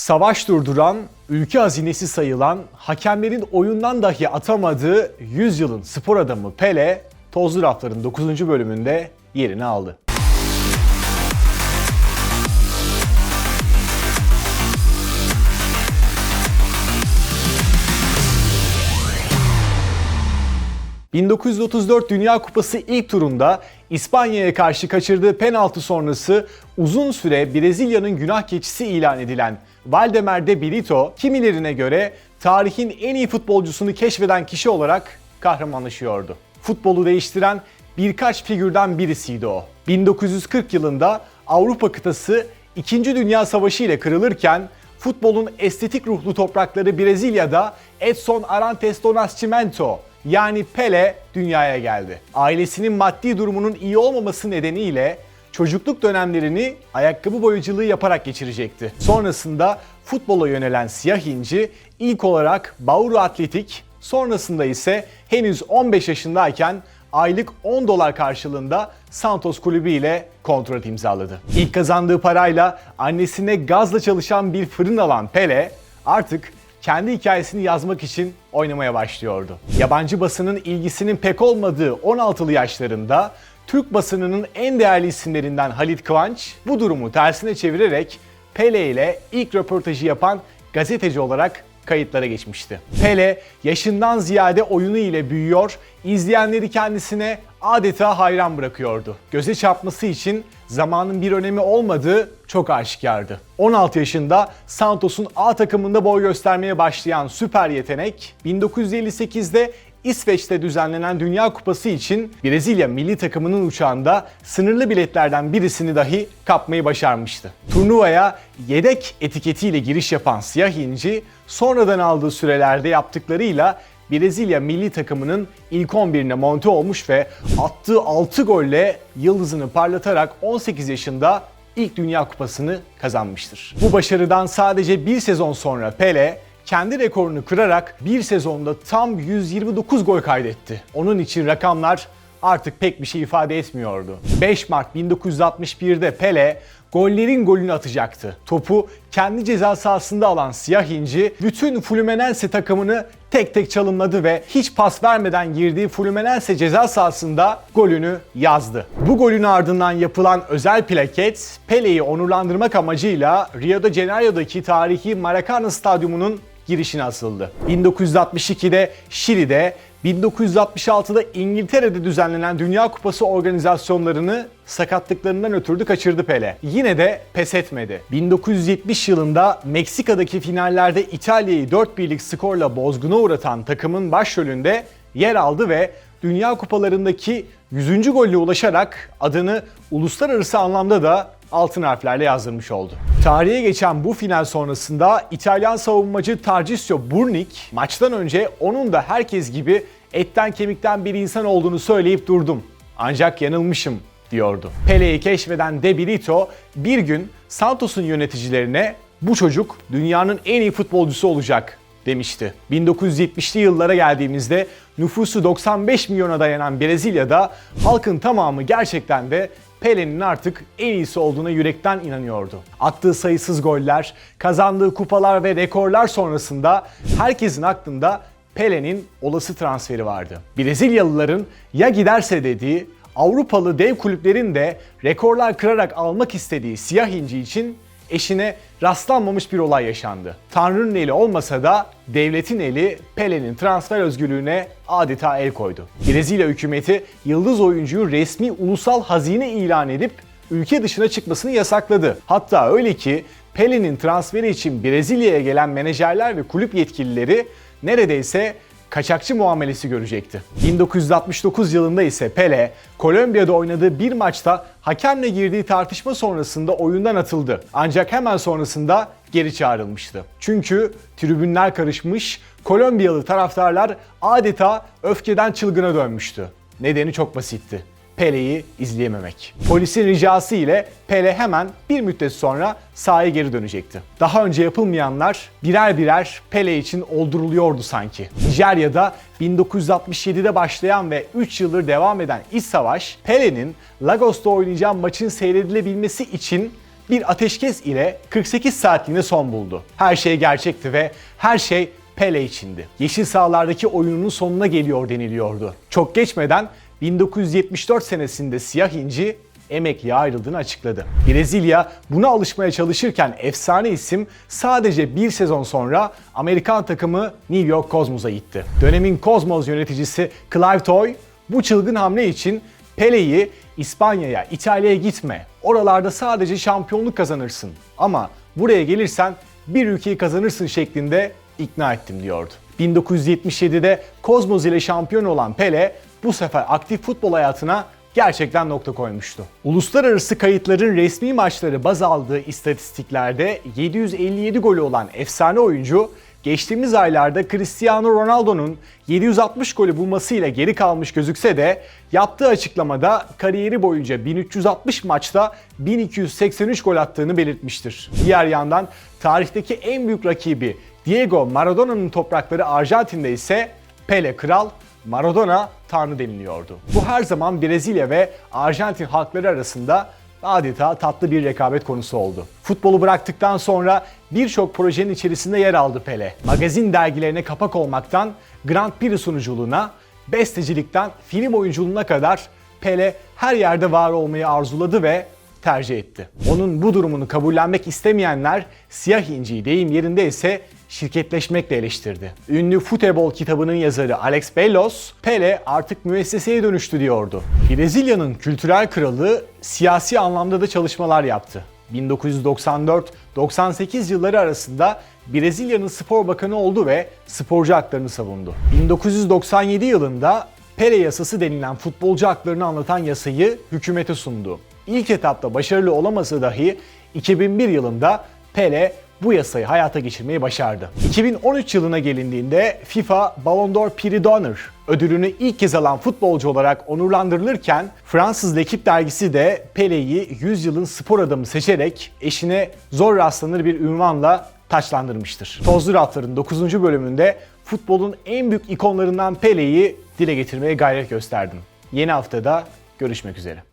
Savaş durduran, ülke hazinesi sayılan, hakemlerin oyundan dahi atamadığı 100 yılın spor adamı Pele, Tozlu Raflar'ın 9. bölümünde yerini aldı. ...1934 Dünya Kupası ilk turunda İspanya'ya karşı kaçırdığı penaltı sonrası uzun süre Brezilya'nın günah keçisi ilan edilen Valdemar de Brito kimilerine göre tarihin en iyi futbolcusunu keşfeden kişi olarak kahramanlaşıyordu. Futbolu değiştiren birkaç figürden birisiydi o. 1940 yılında Avrupa kıtası 2. Dünya Savaşı ile kırılırken futbolun estetik ruhlu toprakları Brezilya'da Edson Arantes do Nascimento yani Pele dünyaya geldi. Ailesinin maddi durumunun iyi olmaması nedeniyle çocukluk dönemlerini ayakkabı boyacılığı yaparak geçirecekti. Sonrasında futbola yönelen siyah inci ilk olarak Bauru Atletik, sonrasında ise henüz 15 yaşındayken aylık 10 dolar karşılığında Santos kulübü ile kontrat imzaladı. İlk kazandığı parayla annesine gazla çalışan bir fırın alan Pele artık kendi hikayesini yazmak için oynamaya başlıyordu. Yabancı basının ilgisinin pek olmadığı 16'lı yaşlarında Türk basınının en değerli isimlerinden Halit Kıvanç bu durumu tersine çevirerek Pele ile ilk röportajı yapan gazeteci olarak kayıtlara geçmişti. Pele yaşından ziyade oyunu ile büyüyor, izleyenleri kendisine adeta hayran bırakıyordu. Göze çarpması için zamanın bir önemi olmadığı çok aşikardı. 16 yaşında Santos'un A takımında boy göstermeye başlayan süper yetenek 1958'de İsveç'te düzenlenen Dünya Kupası için Brezilya milli takımının uçağında sınırlı biletlerden birisini dahi kapmayı başarmıştı. Turnuvaya yedek etiketiyle giriş yapan Siyah İnci, sonradan aldığı sürelerde yaptıklarıyla Brezilya milli takımının ilk 11'ine monte olmuş ve attığı 6 golle yıldızını parlatarak 18 yaşında ilk Dünya Kupası'nı kazanmıştır. Bu başarıdan sadece bir sezon sonra Pele kendi rekorunu kırarak bir sezonda tam 129 gol kaydetti. Onun için rakamlar artık pek bir şey ifade etmiyordu. 5 Mart 1961'de Pele gollerin golünü atacaktı. Topu kendi ceza sahasında alan Siyah İnci bütün Fluminense takımını tek tek çalımladı ve hiç pas vermeden girdiği Fluminense ceza sahasında golünü yazdı. Bu golün ardından yapılan özel plaket Pele'yi onurlandırmak amacıyla Rio de Janeiro'daki tarihi Maracanã Stadyumu'nun girişine asıldı. 1962'de Şili'de, 1966'da İngiltere'de düzenlenen Dünya Kupası organizasyonlarını sakatlıklarından ötürü kaçırdı Pele. Yine de pes etmedi. 1970 yılında Meksika'daki finallerde İtalya'yı 4 birlik skorla bozguna uğratan takımın başrolünde yer aldı ve Dünya Kupalarındaki 100. golle ulaşarak adını uluslararası anlamda da altın harflerle yazdırmış oldu. Tarihe geçen bu final sonrasında İtalyan savunmacı Tarcisio Burnik maçtan önce onun da herkes gibi etten kemikten bir insan olduğunu söyleyip durdum. Ancak yanılmışım diyordu. Pele'yi keşfeden De Brito bir gün Santos'un yöneticilerine bu çocuk dünyanın en iyi futbolcusu olacak demişti. 1970'li yıllara geldiğimizde nüfusu 95 milyona dayanan Brezilya'da halkın tamamı gerçekten de Pele'nin artık en iyisi olduğuna yürekten inanıyordu. Attığı sayısız goller, kazandığı kupalar ve rekorlar sonrasında herkesin aklında Pele'nin olası transferi vardı. Brezilyalıların ya giderse dediği Avrupalı dev kulüplerin de rekorlar kırarak almak istediği siyah inci için eşine rastlanmamış bir olay yaşandı. Tanrı'nın eli olmasa da devletin eli Pele'nin transfer özgürlüğüne adeta el koydu. Brezilya hükümeti yıldız oyuncuyu resmi ulusal hazine ilan edip ülke dışına çıkmasını yasakladı. Hatta öyle ki Pele'nin transferi için Brezilya'ya gelen menajerler ve kulüp yetkilileri neredeyse kaçakçı muamelesi görecekti. 1969 yılında ise Pele, Kolombiya'da oynadığı bir maçta hakemle girdiği tartışma sonrasında oyundan atıldı. Ancak hemen sonrasında geri çağrılmıştı. Çünkü tribünler karışmış, Kolombiyalı taraftarlar adeta öfkeden çılgına dönmüştü. Nedeni çok basitti. Pele'yi izleyememek. Polisin ricası ile Pele hemen bir müddet sonra sahaya geri dönecekti. Daha önce yapılmayanlar birer birer Pele için olduruluyordu sanki. Nijerya'da 1967'de başlayan ve 3 yıldır devam eden iç savaş, Pele'nin Lagos'ta oynayacağı maçın seyredilebilmesi için bir ateşkes ile 48 saatliğine son buldu. Her şey gerçekti ve her şey Pele içindi. Yeşil sahalardaki oyununun sonuna geliyor deniliyordu. Çok geçmeden 1974 senesinde Siyah İnci emekliye ayrıldığını açıkladı. Brezilya buna alışmaya çalışırken efsane isim sadece bir sezon sonra Amerikan takımı New York Cosmos'a gitti. Dönemin Cosmos yöneticisi Clive Toy bu çılgın hamle için Pele'yi İspanya'ya, İtalya'ya gitme. Oralarda sadece şampiyonluk kazanırsın. Ama buraya gelirsen bir ülkeyi kazanırsın şeklinde ikna ettim diyordu. 1977'de Cosmos ile şampiyon olan Pele bu sefer aktif futbol hayatına gerçekten nokta koymuştu. Uluslararası kayıtların resmi maçları baz aldığı istatistiklerde 757 golü olan efsane oyuncu geçtiğimiz aylarda Cristiano Ronaldo'nun 760 golü bulmasıyla geri kalmış gözükse de yaptığı açıklamada kariyeri boyunca 1360 maçta 1283 gol attığını belirtmiştir. Diğer yandan tarihteki en büyük rakibi Diego Maradona'nın toprakları Arjantin'de ise Pele kral, Maradona tanrı deniliyordu. Bu her zaman Brezilya ve Arjantin halkları arasında adeta tatlı bir rekabet konusu oldu. Futbolu bıraktıktan sonra birçok projenin içerisinde yer aldı Pele. Magazin dergilerine kapak olmaktan Grand Prix sunuculuğuna, bestecilikten film oyunculuğuna kadar Pele her yerde var olmayı arzuladı ve tercih etti. Onun bu durumunu kabullenmek istemeyenler siyah inciyi deyim yerinde ise şirketleşmekle eleştirdi. Ünlü Futebol kitabının yazarı Alex Bellos, Pele artık müesseseye dönüştü diyordu. Brezilya'nın kültürel kralı siyasi anlamda da çalışmalar yaptı. 1994-98 yılları arasında Brezilya'nın spor bakanı oldu ve sporcu haklarını savundu. 1997 yılında Pele yasası denilen futbolcu haklarını anlatan yasayı hükümete sundu. İlk etapta başarılı olamasa dahi 2001 yılında Pele bu yasayı hayata geçirmeyi başardı. 2013 yılına gelindiğinde FIFA Ballon d'Or Prix d'Honneur ödülünü ilk kez alan futbolcu olarak onurlandırılırken Fransız L'Equipe dergisi de Pele'yi 100 yılın spor adamı seçerek eşine zor rastlanır bir ünvanla taçlandırmıştır. Tozlu Raflar'ın 9. bölümünde futbolun en büyük ikonlarından Pele'yi dile getirmeye gayret gösterdim. Yeni haftada görüşmek üzere.